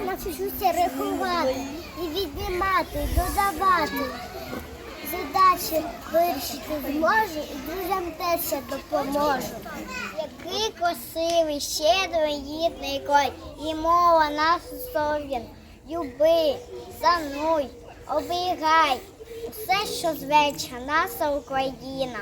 я навчуся рахувати і віднімати, додавати. Задачі вирішити зможу і друзям теж ще допоможу. Який красивий, щедрий гідний кой, і мова нас усов'ян. Люби, зануй, обігай, все що звеча наша Україна.